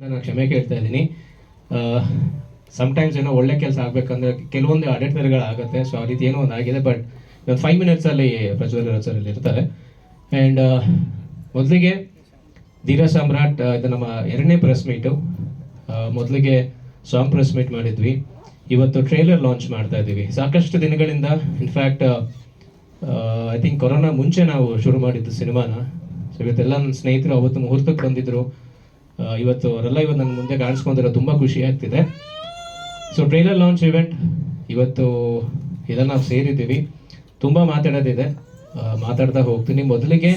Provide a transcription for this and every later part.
ನಾನು ಕ್ಷಮೆ ಕೇಳ್ತಾ ಇದ್ದೀನಿ. ಸಮ್ಟೈಮ್ಸ್ ಏನೋ ಒಳ್ಳೆ ಕೆಲಸ ಆಗ್ಬೇಕಂದ್ರೆ ಕೆಲವೊಂದು ಅಡೆತಡೆಗಳಾಗುತ್ತೆ ಸೊ ಆ ರೀತಿ ಏನೋ ಒಂದು ಆಗಿದೆ ಬಟ್ ಒಂದು ಫೈವ್ ಮಿನಿಟ್ಸಲ್ಲಿ ಪ್ರಜ್ವಲ್ ಸರ್ ಇಲ್ಲಿ ಇರ್ತಾರೆ ಆ್ಯಂಡ್ ಮೊದಲಿಗೆ ಧೀರ ಸಾಮ್ರಾಟ್ ಇದು ನಮ್ಮ ಎರಡನೇ ಪ್ರೆಸ್ ಮೀಟು ಮೊದಲಿಗೆ ಸಾಂಗ್ ಪ್ರೆಸ್ ಮೀಟ್ ಮಾಡಿದ್ವಿ. ಇವತ್ತು ಟ್ರೇಲರ್ ಲಾಂಚ್ ಮಾಡ್ತಾ ಇದ್ದೀವಿ. ಸಾಕಷ್ಟು ದಿನಗಳಿಂದ ಇನ್ಫ್ಯಾಕ್ಟ್ ಐ ಥಿಂಕ್ ಕೊರೋನಾ ಮುಂಚೆ ನಾವು ಶುರು ಮಾಡಿದ್ದು ಸಿನಿಮಾನ. ಸೊ ಇವತ್ತೆಲ್ಲ ನನ್ನ ಸ್ನೇಹಿತರು ಅವತ್ತು ಮುಹೂರ್ತಕ್ಕೆ ಬಂದಿದ್ರು. ಇವತ್ತು ಅವರೆಲ್ಲ ಇವತ್ತು ನನ್ನ ಮುಂದೆ ಕಾಣಿಸ್ಕೊಂಡಿರೋ ತುಂಬ ಖುಷಿ ಆಗ್ತಿದೆ. ಸೊ ಟ್ರೈಲರ್ ಲಾಂಚ್ ಇವೆಂಟ್ ಇವತ್ತು ಇದನ್ನು ನಾವು ಸೇರಿದ್ದೀವಿ. ತುಂಬ ಮಾತಾಡೋದಿದೆ. ಮಾತಾಡ್ತಾ ಹೋಗ್ತೀನಿ. ಮೊದಲಿಗೆ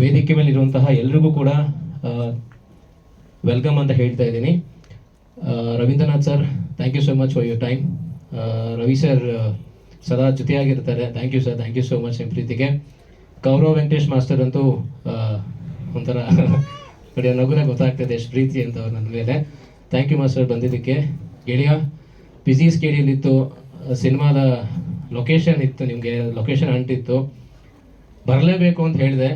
ವೇದಿಕೆ ಮೇಲೆ ಇರುವಂತಹ ಎಲ್ರಿಗೂ ಕೂಡ ವೆಲ್ಕಮ್ ಅಂತ ಹೇಳ್ತಾ ಇದ್ದೀನಿ. Ravindranath sir thank you so much for your time Ravi sir ಸದಾ ಜೊತೆಯಾಗಿರ್ತಾರೆ. Thank you sir thank you so much ನಿಮ್ಮ ಪ್ರೀತಿಗೆ. ಗೌರವ್ ವೆಂಕಟೇಶ್ ಮಾಸ್ಟರ್ ಅಂತೂ ಒಂಥರ ನೋಡಿ ನಗುನೇ ಗೊತ್ತಾಗ್ತದೆ ಎಷ್ಟು ಪ್ರೀತಿ ಅಂತ ಅವ್ರು ನನ್ನ ಮೇಲೆ. ಥ್ಯಾಂಕ್ ಯು ಮಾಸ್ಟರ್ ಬಂದಿದ್ದಕ್ಕೆ. ಗೆಳೆಯ ಬಿಸಿ ಸ್ಕೇಡಿಯಲ್ಲಿತ್ತು ಸಿನಿಮಾದ ಲೊಕೇಶನ್ ಇತ್ತು, ನಿಮಗೆ ಲೊಕೇಶನ್ ಅಂಟಿತ್ತು ಬರಲೇಬೇಕು ಅಂತ ಹೇಳಿದೆ.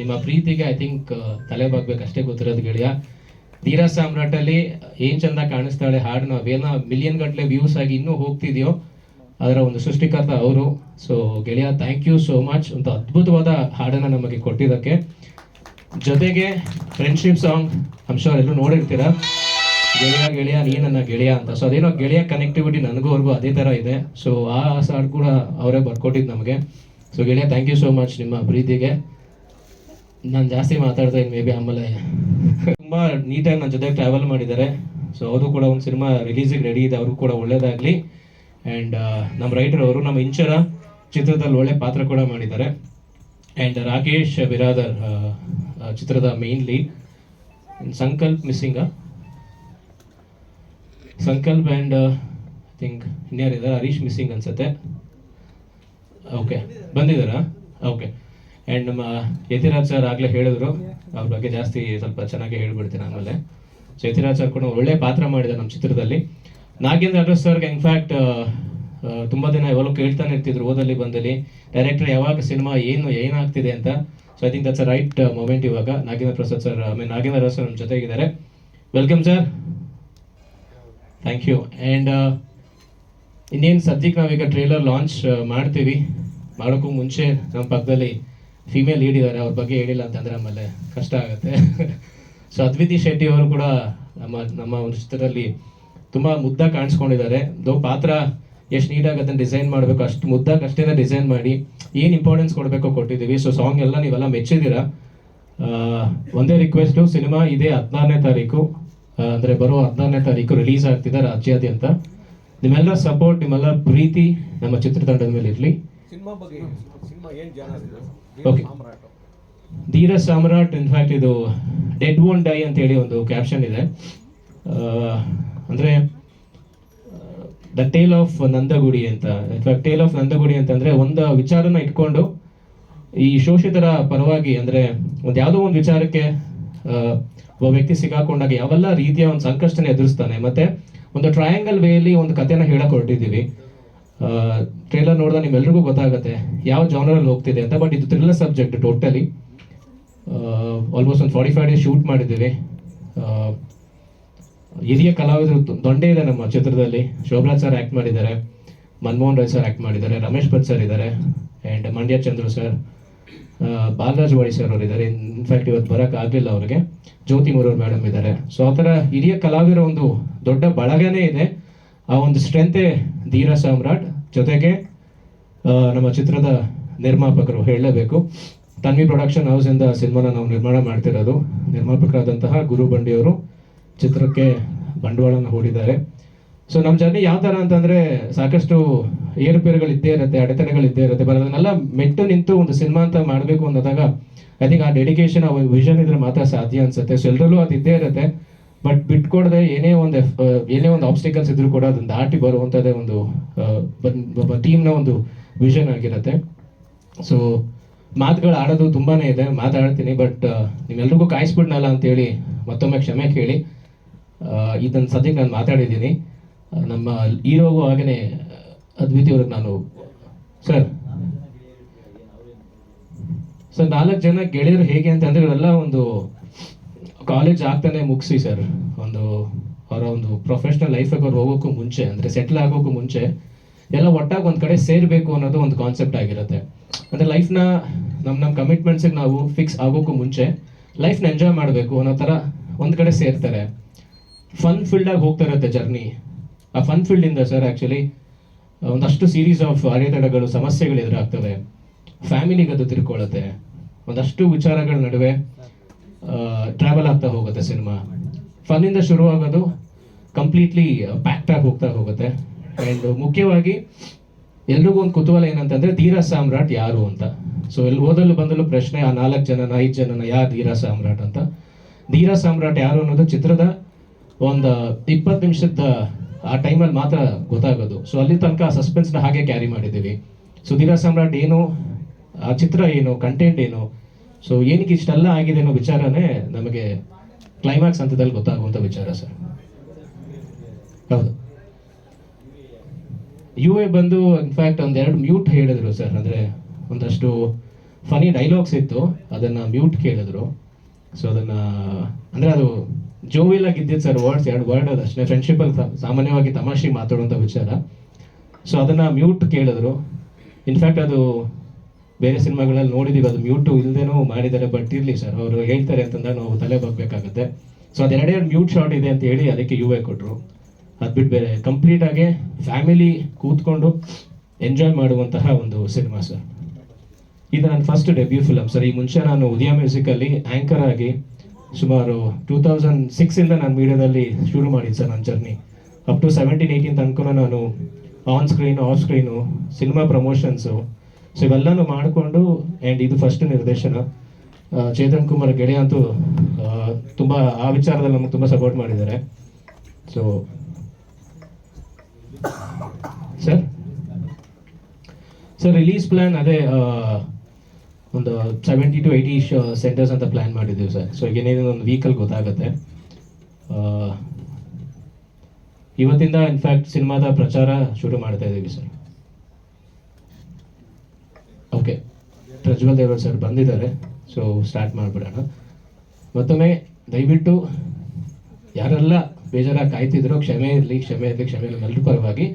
ನಿಮ್ಮ ಪ್ರೀತಿಗೆ ಐ ಥಿಂಕ್ ತಲೆ ಬಾಗ್ಬೇಕು ಅಷ್ಟೇ ಗೊತ್ತಿರೋದು ಗೆಳೆಯ. ಧೀರಾ ಸಾಮ್ರಾಟಲ್ಲಿ ಏನ್ ಚಂದ ಕಾಣಿಸ್ತಾಳೆ ಹಾಡು ನಾವೇನ ಮಿಲಿಯನ್ ಗಟ್ಟಲೆ ವ್ಯೂಸ್ ಆಗಿ ಇನ್ನೂ ಹೋಗ್ತಿದ್ಯೋ, ಅದರ ಒಂದು ಸೃಷ್ಟಿಕರ್ತ ಅವರು. ಸೊ ಗೆಳೆಯ ಥ್ಯಾಂಕ್ ಯು ಸೋ ಮಚ್ ಒಂದು ಅದ್ಭುತವಾದ ಹಾಡನ್ನು ನಮಗೆ ಕೊಟ್ಟಿದ್ದಕ್ಕೆ. ಜೊತೆಗೆ ಫ್ರೆಂಡ್ಶಿಪ್ ಸಾಂಗ್ ಅಂಶ ಎಲ್ಲರೂ ನೋಡಿರ್ತೀರಾ. ಗೆಳೆಯ ಗೆಳೆಯ ನೀ ನನ್ನ ಗೆಳೆಯ ಅಂತ. ಸೊ ಅದೇನೋ ಗೆಳೆಯ ಕನೆಕ್ಟಿವಿಟಿ ನನಗೂ ಅವ್ರಿಗೂ ಅದೇ ಥರ ಇದೆ. ಸೊ ಆ ಸಾಡ್ ಕೂಡ ಅವರೇ ಬರ್ಕೊಟ್ಟಿದ್ದು ನಮಗೆ. ಸೊ ಗೆಳೆಯ ಥ್ಯಾಂಕ್ ಯು ಸೋ ಮಚ್ ನಿಮ್ಮ ಪ್ರೀತಿಗೆ. ನಾನು ಜಾಸ್ತಿ ಮಾತಾಡ್ತಾ ಇದ್ದೀನಿ ಮೇ ಬಿ ಆಮೇಲೆ. ತುಂಬ ನೀಟಾಗಿ ನನ್ನ ಜೊತೆ ಟ್ರಾವೆಲ್ ಮಾಡಿದ್ದಾರೆ. ಸೊ ಅವರು ಕೂಡ ಒಂದು ಸಿನಿಮಾ ರಿಲೀಸಿಗೆ ರೆಡಿ ಇದೆ, ಅವ್ರಿಗೂ ಕೂಡ ಒಳ್ಳೇದಾಗಲಿ. ಆ್ಯಂಡ್ ನಮ್ಮ ರೈಟರ್ ಅವರು, ನಮ್ಮ ಇಂಚರ ಚಿತ್ರದಲ್ಲಿ ಒಳ್ಳೆ ಪಾತ್ರ ಕೂಡ ಮಾಡಿದ್ದಾರೆ. ಆ್ಯಂಡ್ ರಾಕೇಶ್ ಬಿರಾದರ್ ಚಿತ್ರದ main lead Sankalp missing Sankalp and I think ಇನ್ಯಾರಿದ್ದಾರೆ Harish missing ಅನ್ಸುತ್ತೆ. ಓಕೆ ಬಂದಿದ್ದಾರಾ? ಓಕೆ ಆ್ಯಂಡ್ ನಮ್ಮ ಯತಿರಾಜ್ ಸರ್ ಆಗಲೇ ಹೇಳಿದ್ರು. ಅವ್ರ ಬಗ್ಗೆ ಜಾಸ್ತಿ ಸ್ವಲ್ಪ ಚೆನ್ನಾಗಿ ಹೇಳ್ಬಿಡ್ತೀನಿ ಆಮೇಲೆ. ಸೊ ಯತಿರಾಜ್ ಸರ್ ಕೂಡ ಒಳ್ಳೆ ಪಾತ್ರ ಮಾಡಿದ್ದಾರೆ ನಮ್ಮ ಚಿತ್ರದಲ್ಲಿ. ನಾಗೇಂದ್ರ ಅಡ್ರೆಸ್ ಸರ್ಗೆ ಇನ್ಫ್ಯಾಕ್ಟ್ ತುಂಬ ದಿನ ಯಾವಾಗಲೂ ಕೇಳ್ತಾನೆ ಇರ್ತಿದ್ರು ಓದಲ್ಲಿ ಬಂದಲ್ಲಿ. ಡೈರೆಕ್ಟರ್ ಯಾವಾಗ ಸಿನಿಮಾ ಏನು ಏನಾಗ್ತಿದೆ ಅಂತ. So I think that's right moment ಇವಾಗ. Nagendra Prasad sir I mean Nagendra sir ನಮ್ಮ ಜೊತೆಗಿದ್ದಾರೆ. Welcome sir thank you and ಇನ್ನೇನು ಸದ್ಯಕ್ಕೆ ನಾವೀಗ ಟ್ರೇಲರ್ ಲಾಂಚ್ ಮಾಡ್ತೀವಿ. ಮಾಡೋಕ್ಕೂ ಮುಂಚೆ ನಮ್ಮ ಪಕ್ಕದಲ್ಲಿ ಫಿಮೇಲ್ ಲೀಡ್ ಇದ್ದಾರೆ ಅವ್ರ ಬಗ್ಗೆ ಹೇಳಿಲ್ಲ ಅಂತಂದರೆ ಆಮೇಲೆ ಕಷ್ಟ ಆಗುತ್ತೆ. ಸೊ ಅದ್ವಿತಿ ಶೆಟ್ಟಿ ಅವರು ಕೂಡ ನಮ್ಮ ನಮ್ಮ ಒಂದು ಚಿತ್ರದಲ್ಲಿ ತುಂಬ ಮುದ್ದಾಗಿ ಕಾಣಿಸ್ಕೊಂಡಿದ್ದಾರೆ. ದೋ ಪಾತ್ರ ಎಷ್ಟು ನೀಟಾಗಿ ಅದನ್ನು ಡಿಸೈನ್ ಮಾಡಬೇಕು ಅಷ್ಟು ಮುದ್ದಾಗಿ ಅಷ್ಟೇನ ಡಿಸೈನ್ ಮಾಡಿ ಏನು ಇಂಪಾರ್ಟೆನ್ಸ್ ಕೊಡಬೇಕು ಕೊಟ್ಟಿದ್ದೀವಿ. ಸೊ ಸಾಂಗ್ ಎಲ್ಲ ನೀವೆಲ್ಲ ಮೆಚ್ಚಿದ್ದೀರಾ? ಒಂದೇ ರಿಕ್ವೆಸ್ಟು ಸಿನಿಮಾ ಇದೇ ಹದಿನಾರನೇ ತಾರೀಕು. ಅಂದರೆ ಬರೋ ಹದಿನಾರನೇ ತಾರೀಕು ರಿಲೀಸ್ ಆಗ್ತಿದೆ ರಾಜ್ಯಾದ್ಯಂತ. ನಿಮ್ಮೆಲ್ಲರ ಸಪೋರ್ಟ್ ನಿಮ್ಮೆಲ್ಲರ ಪ್ರೀತಿ ನಮ್ಮ ಚಿತ್ರತಂಡದ ಮೇಲೆ ಇರಲಿ. Okay Dheera Samrat. In fact ಇದು ಡೆಡ್ ಓನ್ ಡೈ ಅಂತ ಹೇಳಿ ಒಂದು ಕ್ಯಾಪ್ಷನ್ ಇದೆ. ದ ಟೇಲ್ ಆಫ್ ನಂದಗುಡಿ ಅಂತ ಅಥವಾ ಟೇಲ್ ಆಫ್ ನಂದಗುಡಿ ಅಂತಂದ್ರೆ ಒಂದು ವಿಚಾರನ ಇಟ್ಕೊಂಡು ಈ ಶೋಷಿತರ ಪರವಾಗಿ ಅಂದ್ರೆ ಒಂದು ಯಾವುದೋ ಒಂದು ವಿಚಾರಕ್ಕೆ ಒಬ್ಬ ವ್ಯಕ್ತಿ ಸಿಗಾಕೊಂಡಾಗ ಯಾವೆಲ್ಲ ರೀತಿಯ ಒಂದು ಸಂಕಷ್ಟನ ಎದುರಿಸ್ತಾನೆ. ಮತ್ತೆ ಒಂದು ಟ್ರಯಾಂಗಲ್ ವೇಲಿ ಒಂದು ಕಥೆನ ಹೇಳಕ್ ಹೊರಟಿದ್ದೀವಿ ಟ್ರೇಲರ್ ನೋಡಿದಾಗ ನಿಮ್ಮೆಲ್ರಿಗೂ ಗೊತ್ತಾಗುತ್ತೆ ಯಾವ ಜಾನರಲ್ಲಿ ಹೋಗ್ತಿದೆ ಅಂತ ಬಟ್ ಇದು ಥ್ರಿಲ್ಲರ್ ಸಬ್ಜೆಕ್ಟ್ ಟೋಟಲಿ ಆಲ್ಮೋಸ್ಟ್ ಒಂದು ಫಾರ್ಟಿ ಫೈವ್ ಡೇಸ್ ಶೂಟ್ ಮಾಡಿದ್ದೀವಿ ಹಿರಿಯ ಕಲಾವಿದರು ದೊಂಡೆ ಇದೆ ನಮ್ಮ ಚಿತ್ರದಲ್ಲಿ ಶೋಭರಾಜ್ ಸರ್ ಆ್ಯಕ್ಟ್ ಮಾಡಿದ್ದಾರೆ. ಮನಮೋಹನ್ ರಾಯ್ ಸರ್ ಆ್ಯಕ್ಟ್ ಮಾಡಿದ್ದಾರೆ. ರಮೇಶ್ ಭಟ್ ಸರ್ ಇದ್ದಾರೆ. And Mandya Chandru sir Balaraj Wadi sir ಅವರು ಇದ್ದಾರೆ. ಇನ್ಫ್ಯಾಕ್ಟ್ ಇವತ್ತು ಬರೋಕೆ ಆಗಲಿಲ್ಲ ಅವರಿಗೆ. ಜ್ಯೋತಿ ಮುರೂರ್ ಮೇಡಮ್ ಇದ್ದಾರೆ. ಸೊ ಆ ಥರ ಹಿರಿಯ ಕಲಾವಿದರ ಒಂದು ದೊಡ್ಡ ಬಳಗನೇ ಇದೆ. ಆ ಒಂದು ಸ್ಟ್ರೆಂತೆ ಧೀರ ಸಾಮ್ರಾಟ್. ಜೊತೆಗೆ ನಮ್ಮ ಚಿತ್ರದ ನಿರ್ಮಾಪಕರು ಹೇಳಲೇಬೇಕು. ತನ್ವಿ ಪ್ರೊಡಕ್ಷನ್ ಹೌಸಿಂದ ಸಿನಿಮಾನ ನಾವು ನಿರ್ಮಾಣ ಮಾಡ್ತಿರೋದು. ನಿರ್ಮಾಪಕರಾದಂತಹ ಗುರು ಬಂಡಿಯವರು. ಚಿತ್ರಕ್ಕೆ ಬಂಡವಾಳನ ಹೂಡಿದ್ದಾರೆ. ಸೊ ನಮ್ಮ ಜರ್ನಿ ಯಾವ ಥರ ಅಂತಂದರೆ ಸಾಕಷ್ಟು ಏರುಪೇರುಗಳು ಇದ್ದೇ ಇರುತ್ತೆ ಅಡೆತಡೆಗಳು ಇದ್ದೇ ಇರುತ್ತೆ ಬಟ್ ಅದನ್ನೆಲ್ಲ ಮೆಟ್ಟು ನಿಂತು ಒಂದು ಸಿನಿಮಾ ಅಂತ ಮಾಡಬೇಕು ಅನ್ನೋದಾಗ ಐ ಥಿಂಕ್ ಆ ಡೆಡಿಕೇಶನ್ ಆ ವಿಷನ್ ಇದ್ರೆ ಮಾತ್ರ ಸಾಧ್ಯ ಅನ್ಸುತ್ತೆ. ಸೊ ಎಲ್ಲರಲ್ಲೂ ಅದು ಇದ್ದೇ ಇರುತ್ತೆ ಬಟ್ ಬಿಟ್ಕೊಡದೆ ಏನೇ ಒಂದು ಏನೇ ಒಂದು ಆಬ್ಸ್ಟಿಕಲ್ಸ್ ಇದ್ರೂ ಕೂಡ ಅದನ್ನು ದಾಟಿ ಬರುವಂಥದ್ದೇ ಒಂದು ಟೀಮ್ನ ಒಂದು ವಿಷನ್ ಆಗಿರುತ್ತೆ. ಸೊ ಮಾತುಗಳು ಆಡೋದು ತುಂಬಾ ಇದೆ, ಮಾತಾಡ್ತೀನಿ ಬಟ್ ನಿಮ್ಮೆಲ್ರಿಗೂ ಕಾಯಿಸ್ಬಿಡ್ನಲ್ಲ ಅಂತೇಳಿ ಮತ್ತೊಮ್ಮೆ ಕ್ಷಮೆ ಕೇಳಿ. ಇದನ್ನು ಸದ್ಯಕ್ಕೆ ನಾನು ಮಾತಾಡಿದ್ದೀನಿ. ನಮ್ಮ ಹೀರೋಗೂ ಹಾಗೆಯೇ ಅದ್ವಿತಿಯವ್ರಿಗೆ ನಾನು ಸರ್. ಸರ್, ನಾಲ್ಕು ಜನ ಗೆಳೆಯರು ಹೇಗೆ ಅಂತಂದ್ರೆ ಇವರೆಲ್ಲ ಒಂದು ಕಾಲೇಜ್ ಆಗ್ತಾನೆ ಮುಗಿಸಿ ಸರ್. ಒಂದು ಅವರ ಒಂದು ಪ್ರೊಫೆಷ್ನಲ್ ಲೈಫಿಗೆ ಅವ್ರು ಹೋಗೋಕ್ಕೂ ಮುಂಚೆ, ಅಂದರೆ ಸೆಟ್ಲ್ ಆಗೋಕ್ಕೂ ಮುಂಚೆ ಎಲ್ಲ ಒಟ್ಟಾಗಿ ಒಂದು ಕಡೆ ಸೇರಬೇಕು ಅನ್ನೋದು ಒಂದು ಕಾನ್ಸೆಪ್ಟ್ ಆಗಿರುತ್ತೆ. ಅಂದರೆ ಲೈಫ್ನ ನಮ್ಮ ನಮ್ಮ ಕಮಿಟ್ಮೆಂಟ್ಸಿಗೆ ನಾವು ಫಿಕ್ಸ್ ಆಗೋಕ್ಕೂ ಮುಂಚೆ ಲೈಫ್ನ ಎಂಜಾಯ್ ಮಾಡಬೇಕು ಅನ್ನೋ ಥರ ಒಂದು ಕಡೆ ಸೇರ್ತಾರೆ. ಫನ್ ಫೀಲ್ಡಾಗಿ ಹೋಗ್ತಾ ಇರುತ್ತೆ ಜರ್ನಿ ಆ ಫನ್ ಫೀಲ್ಡಿಂದ ಸರ್ ಆ್ಯಕ್ಚುಲಿ ಒಂದಷ್ಟು ಸೀರೀಸ್ ಆಫ್ ಅಡೆತಡೆಗಳು, ಸಮಸ್ಯೆಗಳು ಎದುರಾಗ್ತವೆ. ಫ್ಯಾಮಿಲಿಗೆ ಅದು ತಿರ್ಕೊಳ್ಳುತ್ತೆ. ಒಂದಷ್ಟು ವಿಚಾರಗಳ ನಡುವೆ ಟ್ರಾವೆಲ್ ಆಗ್ತಾ ಹೋಗುತ್ತೆ ಸಿನಿಮಾ ಫನ್ನಿಂದ ಶುರುವಾಗೋದು ಕಂಪ್ಲೀಟ್ಲಿ ಪ್ಯಾಕ್ಟ್ ಆಗಿ ಹೋಗ್ತಾ ಹೋಗುತ್ತೆ. ಆ್ಯಂಡ್ ಮುಖ್ಯವಾಗಿ ಎಲ್ರಿಗೂ ಒಂದು ಕುತೂಹಲ ಏನಂತಂದ್ರೆ ಧೀರ ಸಾಮ್ರಾಟ್ ಯಾರು ಅಂತ. ಸೊ ಎಲ್ಲಿ ಓದಲು ಬಂದಲು ಪ್ರಶ್ನೆ, ಆ ನಾಲ್ಕು ಜನನ, ಐದು ಜನನ ಯಾರು ಧೀರ ಸಾಮ್ರಾಟ್ ಅಂತ. ಧೀರಾ ಸಾಮ್ರಾಟ್ ಯಾರು ಅನ್ನೋದು ಚಿತ್ರದ ಒಂದು ಇಪ್ಪತ್ತು ನಿಮಿಷದ, ಆ ಟೈಮಲ್ಲಿ ಮಾತ್ರ ಗೊತ್ತಾಗೋದು. ಸೊ ಅಲ್ಲಿ ತನಕ ಆ ಸಸ್ಪೆನ್ಸ್ನ ಹಾಗೆ ಕ್ಯಾರಿ ಮಾಡಿದ್ದೀವಿ. ಸುಧೀರ ಸಾಮ್ರಾಟ್ ಏನು, ಆ ಚಿತ್ರ ಏನು ಕಂಟೆಂಟ್ ಏನು? ಸೊ ಏನಕ್ಕೆ ಇಷ್ಟೆಲ್ಲ ಆಗಿದೆ ಅನ್ನೋ ವಿಚಾರನೇ ನಮಗೆ ಕ್ಲೈಮ್ಯಾಕ್ಸ್ ಹಂತದಲ್ಲಿ ಗೊತ್ತಾಗುವಂಥ ವಿಚಾರ ಸರ್ ಹೌದು. ಯು ಎ ಬಂದು ಇನ್ಫ್ಯಾಕ್ಟ್ ಒಂದೆರಡು ಮ್ಯೂಟ್ ಹೇಳಿದ್ರು ಸರ್ ಅಂದರೆ, ಒಂದಷ್ಟು ಫನಿ ಡೈಲಾಗ್ಸ್ ಇತ್ತು. ಅದನ್ನು ಮ್ಯೂಟ್ ಕೇಳಿದ್ರು. ಸೊ ಅದನ್ನು, ಅಂದರೆ ಅದು ಜೋವಿಲ್ ಇದ್ದಿದ್ದು ಸರ್ ವರ್ಡ್ಸ್, ಎರಡು ವರ್ಡ್ ಅದು ಅಷ್ಟೇ. ಫ್ರೆಂಡ್ಶಿಪ್ಪಲ್ಲಿ ಸಾಮಾನ್ಯವಾಗಿ ತಮಾಷೆ ಮಾತಾಡುವಂಥ ವಿಚಾರ. ಸೊ ಅದನ್ನು ಮ್ಯೂಟ್ ಕೇಳಿದ್ರು. ಇನ್ಫ್ಯಾಕ್ಟ್ ಅದು ಬೇರೆ ಸಿನಿಮಾಗಳಲ್ಲಿ ನೋಡಿದೀವಿ. ಅದು ಮ್ಯೂಟು ಇಲ್ಲದೇನೋ ಮಾಡಿದ್ದಾರೆ ಬಟ್ ಇರಲಿ ಸರ್. ಅವರು ಹೇಳ್ತಾರೆ ಅಂತಂದ್ರೆ ನಾವು ತಲೆ ಬಗ್ಬೇಕಾಗುತ್ತೆ ಸೊ ಅದೆರಡೆರಡು ಮ್ಯೂಟ್ ಶಾಟ್ ಇದೆ ಅಂತ ಹೇಳಿ ಅದಕ್ಕೆ ಯು ಎ ಕೊಟ್ಟರು ಅದು ಬಿಟ್ಟು ಬೇರೆ ಕಂಪ್ಲೀಟ್ ಆಗಿ ಫ್ಯಾಮಿಲಿ ಕೂತ್ಕೊಂಡು ಎಂಜಾಯ್ ಮಾಡುವಂತಹ ಒಂದು ಸಿನಿಮಾ ಸರ್. ಇದು ನನ್ನ ಫಸ್ಟ್ ಡೆಬ್ಯೂ ಫಿಲಮ್ ಸರ್, ಈ ಮುಂಚೆ ನಾನು ಉದಯ ಮ್ಯೂಸಿಕಲ್ಲಿ ಆ್ಯಂಕರ್ ಆಗಿ ಸುಮಾರು ಟೂ ತೌಸಂಡ್ ಸಿಕ್ಸಿಂದ ನಾನು ಮೀಡಿಯಾದಲ್ಲಿ ಶುರು ಮಾಡಿದ್ದು ಸರ್ ನನ್ನ journey. Up to seventeen eighteen ತನಕ ನಾನು on screen off screen cinema promotions so ಇವೆಲ್ಲನೂ ಮಾಡಿಕೊಂಡು ಆ್ಯಂಡ್ ಇದು ಫಸ್ಟ್ ನಿರ್ದೇಶನ. ಚೇತನ್ ಕುಮಾರ್ ಗೆಳೆಯ ಅಂತೂ ತುಂಬ, ಆ ವಿಚಾರದಲ್ಲಿ ನಮಗೆ ತುಂಬ ಸಪೋರ್ಟ್ ಮಾಡಿದ್ದಾರೆ. So sir sir release plan ಅದೇ ಒಂದು ಸೆವೆಂಟಿ ಟು ಏಯ್ಟಿ ಸೆಂಟರ್ಸ್ ಅಂತ ಪ್ಲ್ಯಾನ್ ಮಾಡಿದ್ದೀವಿ ಸರ್. ಸೊ ಈಗ ಒಂದು ವೀಕಲ್ ಗೊತ್ತಾಗುತ್ತೆ. ಇವತ್ತಿಂದ ಇನ್ಫ್ಯಾಕ್ಟ್ ಸಿನಿಮಾದ ಪ್ರಚಾರ ಶುರು ಮಾಡ್ತಾ ಇದ್ದೀವಿ ಸರ್. ಓಕೆ ಪ್ರಜ್ವಲ್ ದೇವರ್ ಸರ್ ಬಂದಿದ್ದಾರೆ. ಸೊ ಸ್ಟಾರ್ಟ್ ಮಾಡಿಬಿಡೋಣ. ಮತ್ತೊಮ್ಮೆ ದಯವಿಟ್ಟು ಯಾರೆಲ್ಲ ಬೇಜಾರಾಗಿ ಕಾಯ್ತಿದ್ರು, ಕ್ಷಮೆ ಇರಲಿ ಕ್ಷಮೆ ಇರಲಿ ಕ್ಷಮೆ ಇರಲಿ ಎಲ್ಲರ ಪರವಾಗಿ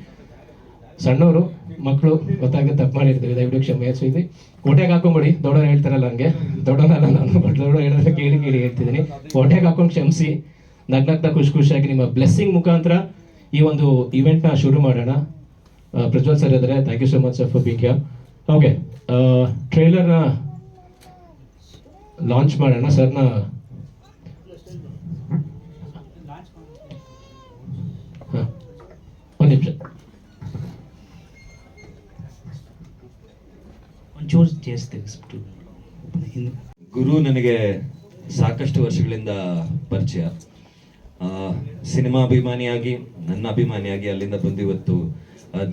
ಸಣ್ಣವರು ಮಕ್ಕಳು ಗೊತ್ತಾಗ ತಪ್ಪು ಮಾಡಿರ್ತೀವಿ. ದಯವಿಟ್ಟು ಕ್ಷಮೆ ಯಾಚಿದ್ವಿ ಕೋಟೆಗೆ ಹಾಕೊಂಬಿಡಿ. ದೊಡ್ಡವ್ರು ಹೇಳ್ತಾರಲ್ಲ ಹಂಗೆ. ದೊಡ್ಡವನಲ್ಲ ನಾನು ದೊಡ್ಡವ್ರು ಹೇಳಿದ್ರೆ ಕೇಳಿ ಕೇಳಿ ಹೇಳ್ತಿದ್ದೀನಿ. ಕೋಟೆಗೆ ಹಾಕೊಂಡು ಕ್ಷಮಿಸಿ. ನಗ್ನಗ್ನ ಖುಷಿ ಖುಷಿಯಾಗಿ ನಿಮ್ಮ ಬ್ಲೆಸ್ಸಿಂಗ್ ಮುಖಾಂತರ ಈ ಒಂದು ಇವೆಂಟ್ನ ಶುರು ಮಾಡೋಣ. ಪ್ರಜ್ವಲ್ ಸರ್ ಇದ್ದಾರೆ thank you so much sir for being okay ಟ್ರೇಲರ್ನ launch ಮಾಡೋಣ. ಸರ್ನ ಚೂಸ್ ಚೇಸ್ ಗುರು ನನಗೆ ಸಾಕಷ್ಟು ವರ್ಷಗಳಿಂದ ಪರಿಚಯ. ಸಿನಿಮಾ ಅಭಿಮಾನಿಯಾಗಿ, ನನ್ನ ಅಭಿಮಾನಿಯಾಗಿ ಅಲ್ಲಿಂದ ಬಂದು ಇವತ್ತು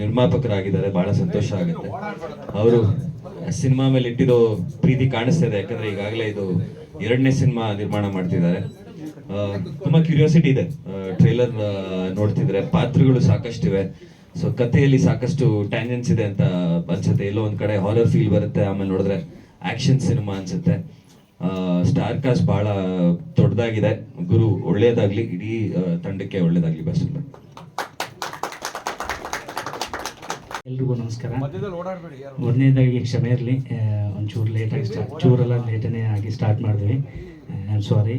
ನಿರ್ಮಾಪಕರಾಗಿದ್ದಾರೆ. ಬಹಳ ಸಂತೋಷ ಆಗುತ್ತೆ. ಅವರು ಸಿನಿಮಾ ಮೇಲೆ ಇಟ್ಟಿರೋ ಪ್ರೀತಿ ಕಾಣಿಸ್ತಾ ಇದೆ. ಯಾಕಂದ್ರೆ ಈಗಾಗಲೇ ಇದು ಎರಡನೇ ಸಿನಿಮಾ ನಿರ್ಮಾಣ ಮಾಡ್ತಿದ್ದಾರೆ. ತುಂಬಾ ಕ್ಯೂರಿಯಾಸಿಟಿ ಇದೆ. ಟ್ರೈಲರ್ ನೋಡ್ತಿದ್ರೆ. ಪಾತ್ರಗಳು ಸಾಕಷ್ಟಿವೆ. ಸೊ ಕಥೆಯಲ್ಲಿ ಸಾಕಷ್ಟು ಟ್ಯಾಂಜೆನ್ಸ್ ಇದೆ ಅಂತ ಅನ್ಸುತ್ತೆ. ಎಲ್ಲೋ ಒಂದು ಕಡೆ ಹಾರರ್ ಫೀಲ್ ಬರುತ್ತೆ ಆಮೇಲೆ ನೋಡಿದ್ರೆ ಆಕ್ಷನ್ ಸಿನಿಮಾ ಅನ್ಸುತ್ತೆ. ಸ್ಟಾರ್ ಕಾಸ್ಟ್ ಬಹಳ ದೊಡ್ಡದಾಗಿದೆ ಗುರು ಒಳ್ಳೇದಾಗ್ಲಿ ಇಡೀ ತಂಡಕ್ಕೆ ಒಳ್ಳೇದಾಗ್ಲಿ ಬೆಸ್ಟ್ ಎಲ್ರಿಗೂ ನಮಸ್ಕಾರ. ಮಧ್ಯದಲ್ಲಿ ಓಡಾಡಬೇಡಿ ಯಾರು? ಮೊದಲನೇದಾಗಿ ಕ್ಷಮೆ ಇರಲಿ. ಒಂಚೂರು ಲೇಟಾಗಿ ಸ್ಟಾರ್ಟ್ ಚೂರೆಲ್ಲ ಲೇಟನೇ ಆಗಿ ಸ್ಟಾರ್ಟ್ ಮಾಡಿದ್ವಿ. I am sorry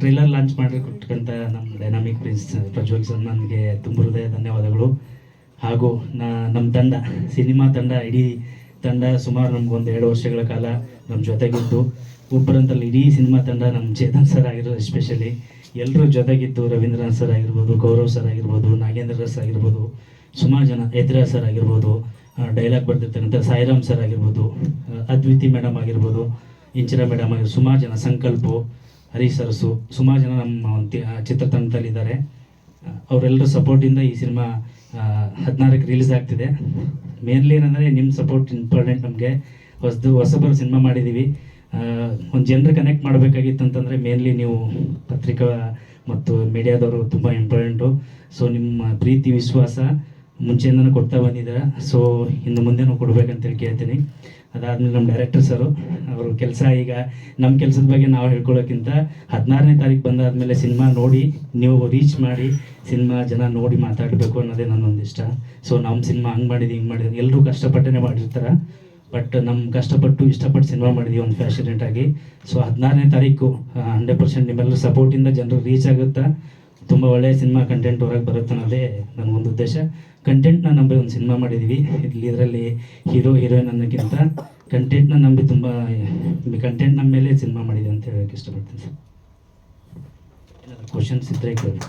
trailer launch ಮಾಡಿ ಕೊಟ್ಟಂತ ನಮ್ಮ ಡೈನಾಮಿಕ್ ಪ್ರಿನ್ಸ್ ಪ್ರಜ್ವಲ್ ಸರ್ ನನಗೆ ತುಂಬ ಹೃದಯ ಧನ್ಯವಾದಗಳು. ಹಾಗೂ ನಮ್ಮ ತಂಡ, ಸಿನಿಮಾ ತಂಡ, ಇಡೀ ತಂಡ ಸುಮಾರು ನಮ್ಗೊಂದು ಎರಡು ವರ್ಷಗಳ ಕಾಲ ನಮ್ಮ ಜೊತೆಗಿದ್ದು. ಒಬ್ಬರಂತಲ್ಲಿ, ಇಡೀ ಸಿನಿಮಾ ತಂಡ ನಮ್ಮ ಚೇತನ್ ಸರ್ ಆಗಿರೋದು ಎಸ್ಪೆಷಲಿ ಎಲ್ಲರೂ ಜೊತೆಗಿದ್ದು ರವೀಂದ್ರನಾಥ್ ಸರ್ ಆಗಿರ್ಬೋದು, ಗೌರವ್ ಸರ್ ಆಗಿರ್ಬೋದು, ನಾಗೇಂದ್ರ ಸರ್ ಆಗಿರ್ಬೋದು ಸುಮಾರು ಜನ ಯತ್ರಾ ಸರ್ ಆಗಿರ್ಬೋದು ಡೈಲಾಗ್ ಬರ್ತಿರ್ತಕ್ಕಂಥ ಸಾಯಿರಾಮ್ ಸರ್ ಆಗಿರ್ಬೋದು ಅದ್ವಿತಿ ಮೇಡಮ್ ಆಗಿರ್ಬೋದು, ಇಂಚಿರಾ ಮೇಡಮ್ ಆಗಿರ್ಬೋದು ಸುಮಾರು ಜನ, ಸಂಕಲ್ಪು ಹರೀಶ್ ಸರ್ಸು ಸುಮಾರು ಜನ ನಮ್ಮ ಚಿತ್ರತಂಡದಲ್ಲಿದ್ದಾರೆ. ಅವರೆಲ್ಲರ ಸಪೋರ್ಟಿಂದ ಈ ಸಿನಿಮಾ ಹದಿನಾರಕ್ಕೆ ರಿಲೀಸ್ ಆಗ್ತಿದೆ. ಮೇನ್ಲಿ ಏನಂದರೆ ನಿಮ್ಮ ಸಪೋರ್ಟ್ ಇಂಪಾರ್ಟೆಂಟ್ ನಮಗೆ. ಹೊಸದು ಹೊಸಬರು ಸಿನಿಮಾ ಮಾಡಿದ್ದೀವಿ ಒಂದು ಜನರು ಕನೆಕ್ಟ್ ಮಾಡಬೇಕಾಗಿತ್ತು ಅಂತಂದರೆ ಮೇನ್ಲಿ ನೀವು ಪತ್ರಿಕಾ ಮತ್ತು ಮೀಡಿಯಾದವರು ತುಂಬ ಇಂಪಾರ್ಟೆಂಟು ಸೊ ನಿಮ್ಮ ಪ್ರೀತಿ, ವಿಶ್ವಾಸ ಮುಂಚೆಯಿಂದನೂ ಕೊಡ್ತಾ ಬಂದಿದ್ದೀರಾ. ಸೊ ಇನ್ನು ಮುಂದೆನೂ ಕೊಡ್ಬೇಕಂತೇಳಿ ಕೇಳ್ತೀನಿ. ಅದಾದಮೇಲೆ ನಮ್ಮ ಡೈರೆಕ್ಟರ್ ಸರು ಅವರು ಕೆಲಸ ಈಗ ನಮ್ಮ ಕೆಲಸದ ಬಗ್ಗೆ ನಾವು ಹೇಳ್ಕೊಳ್ಳೋಕ್ಕಿಂತ ಹದಿನಾರನೇ ತಾರೀಕು ಬಂದಾದಮೇಲೆ ಸಿನಿಮಾ ನೋಡಿ, ನೀವು ರೀಚ್ ಮಾಡಿ, ಸಿನಿಮಾ ಜನ ನೋಡಿ ಮಾತಾಡಬೇಕು ಅನ್ನೋದೇ ನನ್ನೊಂದು ಇಷ್ಟ ಸೊ ನಮ್ಮ ಸಿನಿಮಾ ಹಂಗೆ ಮಾಡಿದ್ದು ಹಿಂಗೆ ಮಾಡಿದ್ವಿ ಎಲ್ಲರೂ ಕಷ್ಟಪಟ್ಟೇ ಮಾಡಿರ್ತಾರೆ. ಬಟ್ ನಮ್ಮ ಕಷ್ಟಪಟ್ಟು ಇಷ್ಟಪಟ್ಟು ಸಿನಿಮಾ ಮಾಡಿದ್ವಿ ಒಂದು ಫ್ಯಾಷನೇಟ್ ಆಗಿ. ಸೊ ಹದಿನಾರನೇ ತಾರೀಕು ಹಂಡ್ರೆಡ್ ಪರ್ಸೆಂಟ್ ನಿಮ್ಮೆಲ್ಲರ ಸಪೋರ್ಟಿಂದ ಜನರು ರೀಚ್ ಆಗುತ್ತಾ, ತುಂಬ ಒಳ್ಳೆಯ ಸಿನಿಮಾ ಕಂಟೆಂಟ್ ಹೊರಗೆ ಬರುತ್ತೆ ಅನ್ನೋದೇ ನನಗೊಂದು ಉದ್ದೇಶ. ಕಂಟೆಂಟ್ನ ನಂಬಿ ಒಂದು ಸಿನಿಮಾ ಮಾಡಿದ್ದೀವಿ ಇಲ್ಲಿ ಇದರಲ್ಲಿ ಹೀರೋ ಹೀರೋಯಿನ್ ಅನ್ನೋಕ್ಕಿಂತ ಕಂಟೆಂಟ್ನ ನಂಬಿ ತುಂಬ ಕಂಟೆಂಟ್ ನಮ್ಮ ಮೇಲೆ ಸಿನಿಮಾ ಮಾಡಿದೆ ಅಂತ ಹೇಳಕ್ಕೆ ಇಷ್ಟಪಡ್ತೀನಿ ಸರ್. ಕ್ವಶನ್ಸ್ ಇದ್ರೆ ಕೇಳಿ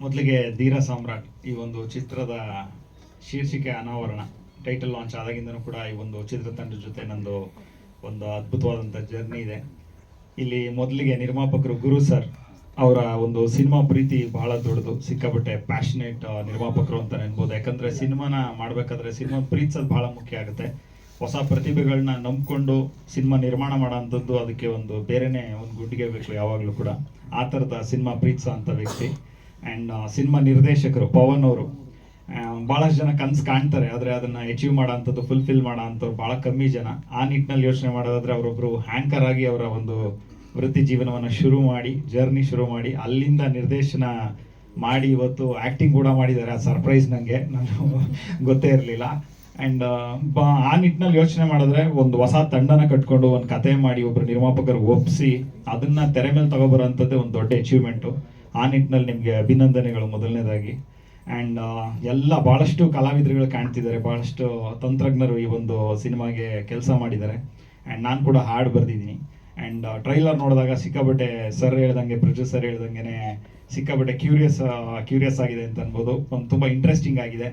ಮೊದಲಿಗೆ ಧೀರ ಸಾಮ್ರಾಟ್ ಈ ಒಂದು ಚಿತ್ರದ ಶೀರ್ಷಿಕೆ ಅನಾವರಣ ಟೈಟಲ್ ಲಾಂಚ್ ಆದಾಗಿಂದನೂ ಕೂಡ ಈ ಒಂದು ಚಿತ್ರತಂಡದ ಜೊತೆ ನಂದು ಒಂದು ಅದ್ಭುತವಾದಂಥ ಜರ್ನಿ ಇದೆ. ಇಲ್ಲಿ ಮೊದಲಿಗೆ ನಿರ್ಮಾಪಕರು ಗುರು ಸರ್ ಅವರ ಒಂದು ಸಿನಿಮಾ ಪ್ರೀತಿ ಬಹಳ ದೊಡ್ಡದು. ಸಿಕ್ಕಾಪಟ್ಟೆ ಪ್ಯಾಷನೇಟ್ ನಿರ್ಮಾಪಕರು ಅಂತ ಅನ್ಬೋದು. ಯಾಕಂದ್ರೆ ಸಿನಿಮಾನ ಮಾಡಬೇಕಾದ್ರೆ ಸಿನಿಮಾ ಪ್ರೀತ್ಸೋದು ಬಹಳ ಮುಖ್ಯ ಆಗುತ್ತೆ. ಹೊಸ ಪ್ರತಿಭೆಗಳನ್ನ ನಂಬ್ಕೊಂಡು ಸಿನಿಮಾ ನಿರ್ಮಾಣ ಮಾಡೋಂಥದ್ದು ಅದಕ್ಕೆ ಒಂದು ಬೇರೆನೇ ಒಂದು ಗುಡ್ಡಿಗೆ ಬೇಕು ಯಾವಾಗಲೂ ಕೂಡ. ಆ ಥರದ ಸಿನಿಮಾ ಪ್ರೀತಿಸೋ ಅಂಥ ವ್ಯಕ್ತಿ. ಆ್ಯಂಡ್ ಸಿನಿಮಾ ನಿರ್ದೇಶಕರು ಪವನ್ ಅವರು. ಭಾಳಷ್ಟು ಜನ ಕನ್ಸು ಕಾಣ್ತಾರೆ. ಆದರೆ ಅದನ್ನು ಅಚೀವ್ ಮಾಡೋ ಫುಲ್ಫಿಲ್ ಮಾಡೋ ಅಂಥವ್ರು ಭಾಳ ಕಮ್ಮಿ ಜನ. ಆ ನಿಟ್ಟಿನಲ್ಲಿ ಯೋಚನೆ ಮಾಡೋದಾದ್ರೆ ಅವರೊಬ್ಬರು ಹ್ಯಾಂಕರ್ ಆಗಿ ಅವರ ಒಂದು ವೃತ್ತಿ ಜೀವನವನ್ನು ಶುರು ಮಾಡಿ ಜರ್ನಿ ಶುರು ಮಾಡಿ, ಅಲ್ಲಿಂದ ನಿರ್ದೇಶನ ಮಾಡಿ ಇವತ್ತು ಆ್ಯಕ್ಟಿಂಗ್ ಕೂಡ ಮಾಡಿದ್ದಾರೆ. ಆ ಸರ್ಪ್ರೈಸ್ ನನಗೆ ನಾನು ಗೊತ್ತೇ ಇರಲಿಲ್ಲ. ಆ್ಯಂಡ್ ಆ ನಿಟ್ಟಿನಲ್ಲಿ ಯೋಚನೆ ಮಾಡಿದ್ರೆ ಒಂದು ಹೊಸ ತಂಡನ ಕಟ್ಕೊಂಡು ಒಂದು ಕತೆ ಮಾಡಿ ಒಬ್ಬರು ನಿರ್ಮಾಪಕರು ಒಪ್ಪಿಸಿ ಅದನ್ನು ತೆರೆ ಮೇಲೆ ತಗೊಬರೋಂಥದ್ದೇ ಒಂದು ದೊಡ್ಡ ಅಚೀವ್ಮೆಂಟು ಆ ನಿಟ್ಟಿನಲ್ಲಿ ನಿಮಗೆ ಅಭಿನಂದನೆಗಳು ಮೊದಲನೇದಾಗಿ. ಆ್ಯಂಡ್ ಎಲ್ಲ ಭಾಳಷ್ಟು ಕಲಾವಿದರುಗಳು ಕಾಣ್ತಿದ್ದಾರೆ. ಭಾಳಷ್ಟು ತಂತ್ರಜ್ಞರು ಈ ಒಂದು ಸಿನಿಮಾಗೆ ಕೆಲಸ ಮಾಡಿದ್ದಾರೆ. ಆ್ಯಂಡ್ ನಾನು ಕೂಡ ಹಾಡು ಬರೆದಿದ್ದೀನಿ. ಆ್ಯಂಡ್ ಟ್ರೈಲರ್ ನೋಡಿದಾಗ ಸಿಕ್ಕಾಬಟ್ಟೆ ಸರ್ ಹೇಳ್ದಂಗೆ ಪ್ರೊಡ್ಯೂಸರ್ ಹೇಳ್ದಂಗೆ ಸಿಕ್ಕಾಬಟ್ಟೆ ಕ್ಯೂರಿಯಸ್ ಕ್ಯೂರಿಯಸ್ ಆಗಿದೆ ಅಂತ ಅನ್ಬೋದು. ಒಂದು ತುಂಬ ಇಂಟ್ರೆಸ್ಟಿಂಗ್ ಆಗಿದೆ.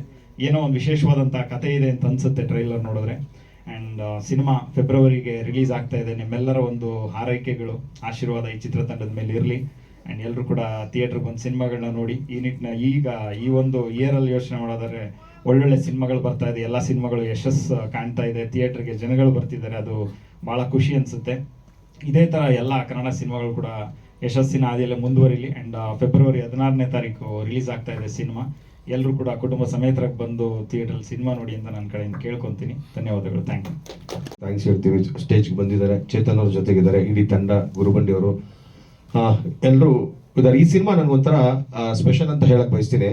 ಏನೋ ಒಂದು ವಿಶೇಷವಾದಂಥ ಕತೆ ಇದೆ ಅಂತ ಅನ್ಸುತ್ತೆ ಟ್ರೈಲರ್ ನೋಡಿದ್ರೆ. ಆ್ಯಂಡ್ ಸಿನಿಮಾ ಫೆಬ್ರವರಿಗೆ ರಿಲೀಸ್ ಆಗ್ತಾ ಇದೆ. ನಿಮ್ಮೆಲ್ಲರ ಒಂದು ಹಾರೈಕೆಗಳು, ಆಶೀರ್ವಾದ ಈ ಚಿತ್ರತಂಡದ ಮೇಲೆ ಇರಲಿ. ಆ್ಯಂಡ್ ಎಲ್ಲರೂ ಕೂಡ ಥಿಯೇಟ್ರಿಗೆ ಬಂದು ಸಿನಿಮಾಗಳನ್ನ ನೋಡಿ. ಈ ನಿಟ್ಟಿನ ಈಗ ಈ ಒಂದು ಇಯರಲ್ಲಿ ಯೋಚನೆ ಮಾಡೋದಾದ್ರೆ ಒಳ್ಳೊಳ್ಳೆ ಸಿನಿಮಾಗಳು ಬರ್ತಾ ಇದೆ. ಎಲ್ಲ ಸಿನಿಮಾಗಳು ಯಶಸ್ಸು ಕಾಣ್ತಾ ಇದೆ. ಥಿಯೇಟ್ರಿಗೆ ಜನಗಳು ಬರ್ತಿದ್ದಾರೆ. ಅದು ಭಾಳ ಖುಷಿ ಅನಿಸುತ್ತೆ. ಇದೇ ಥರ ಎಲ್ಲ ಕನ್ನಡ ಸಿನಿಮಾಗಳು ಕೂಡ ಯಶಸ್ಸಿನ ಹಾದಿಯಲ್ಲೇ ಮುಂದುವರಿಲಿ ಆ್ಯಂಡ್ ಫೆಬ್ರವರಿ ಹದಿನಾರನೇ ತಾರೀಕು ರಿಲೀಸ್ ಆಗ್ತಾ ಇದೆ ಸಿನಿಮಾ. ಎಲ್ಲರೂ ಕೂಡ ಕುಟುಂಬ ಸಮೇತರಾಗಿ ಬಂದು ಥಿಯೇಟ್ರಲ್ಲಿ ಸಿನಿಮಾ ನೋಡಿ ಅಂತ ನನ್ನ ಕಡೆಯಿಂದ ಕೇಳ್ಕೊತೀನಿ. ಧನ್ಯವಾದಗಳು. ಥ್ಯಾಂಕ್ ಯು ಥ್ಯಾಂಕ್ಸ್ ಹೇಳ್ತೀವಿ ಸ್ಟೇಜ್ಗೆ ಬಂದಿದ್ದಾರೆ. ಚೇತನ್ ಅವ್ರ ಜೊತೆಗಿದ್ದಾರೆ. ಇಡೀ ತಂಡ, ಗುರುಬಂಡಿ ಅವರು. ಎಲ್ಲರೂ ಇದ್ದಾರೆ ಈ ಸಿನಿಮಾ ನನಗೊಂಥರ ಸ್ಪೆಷಲ್ ಅಂತ ಹೇಳಕ್ ಬಯಸ್ತೀನಿ.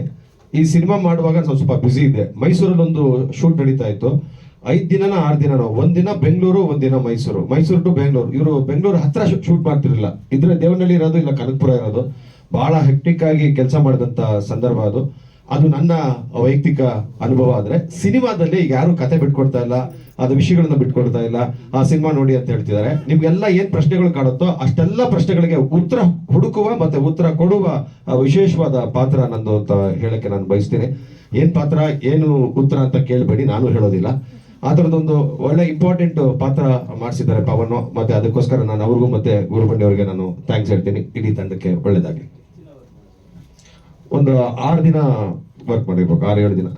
ಈ ಸಿನಿಮಾ ಮಾಡುವಾಗ ಸ್ವಲ್ಪ ಬ್ಯುಸಿ ಇದೆ ಮೈಸೂರಲ್ಲಿ ಒಂದು ಶೂಟ್ ನಡೀತಾ ಇತ್ತು. ಐದ್ ದಿನನ ಆರು ದಿನನೋ? ಒಂದಿನ ಬೆಂಗಳೂರು ಒಂದಿನ ಮೈಸೂರು. ಮೈಸೂರು ಟು ಬೆಂಗಳೂರು. ಇವರು ಬೆಂಗಳೂರು ಹತ್ರ ಶೂಟ್ ಮಾಡ್ತಿರಲಿಲ್ಲ. ಇದ್ರೆ ದೇವನಹಳ್ಳಿ ಇರೋದು, ಇಲ್ಲ ಕನಕಪುರ ಇರೋದು. ಬಹಳ ಹೆಕ್ಟಿಕ್ ಆಗಿ ಕೆಲಸ ಮಾಡಿದಂತ ಸಂದರ್ಭ ಅದು. ಅದು ನನ್ನ ವೈಯಕ್ತಿಕ ಅನುಭವ ಆದ್ರೆ, ಸಿನಿಮಾದಲ್ಲಿ ಈಗ ಯಾರು ಕತೆ ಬಿಟ್ಕೊಡ್ತಾ ಇಲ್ಲ, ಅದು ವಿಷಯಗಳನ್ನ ಬಿಟ್ಕೊಡ್ತಾ ಇಲ್ಲ. ಆ ಸಿನಿಮಾ ನೋಡಿ ಅಂತ ಹೇಳ್ತಿದ್ದಾರೆ. ನಿಮ್ಗೆಲ್ಲ ಏನ್ ಪ್ರಶ್ನೆಗಳು ಕಾಡುತ್ತೋ ಅಷ್ಟೆಲ್ಲ ಪ್ರಶ್ನೆಗಳಿಗೆ ಉತ್ತರ ಹುಡುಕುವ ಮತ್ತೆ ಉತ್ತರ ಕೊಡುವ ವಿಶೇಷವಾದ ಪಾತ್ರ ನಂದು ಅಂತ ಹೇಳಕ್ಕೆ ನಾನು ಬಯಸ್ತೀನಿ. ಏನ್ ಪಾತ್ರ, ಏನು ಉತ್ತರ ಅಂತ ಕೇಳಬೇಡಿ, ನಾನು ಹೇಳೋದಿಲ್ಲ. ಆ ಒಳ್ಳೆ ಇಂಪಾರ್ಟೆಂಟ್ ಪಾತ್ರ ಮಾಡಿಸಿದ್ದಾರೆ ಪವನ್, ಮತ್ತೆ ಅದಕ್ಕೋಸ್ಕರ ನಾನು ಅವ್ರಿಗೂ ಮತ್ತೆ ಗುರುಬಂಡಿ ಅವರಿಗೆ ನಾನು ಥ್ಯಾಂಕ್ಸ್ ಹೇಳ್ತೀನಿ. ಇಡೀ ತಂಡಕ್ಕೆ ಒಳ್ಳೇದಾಗಲಿ. ಒಂದು ಆರು ದಿನ ವರ್ಕ್ ಮಾಡಿರ್ಬೇಕು, ಆರು ಏಳು ದಿನ.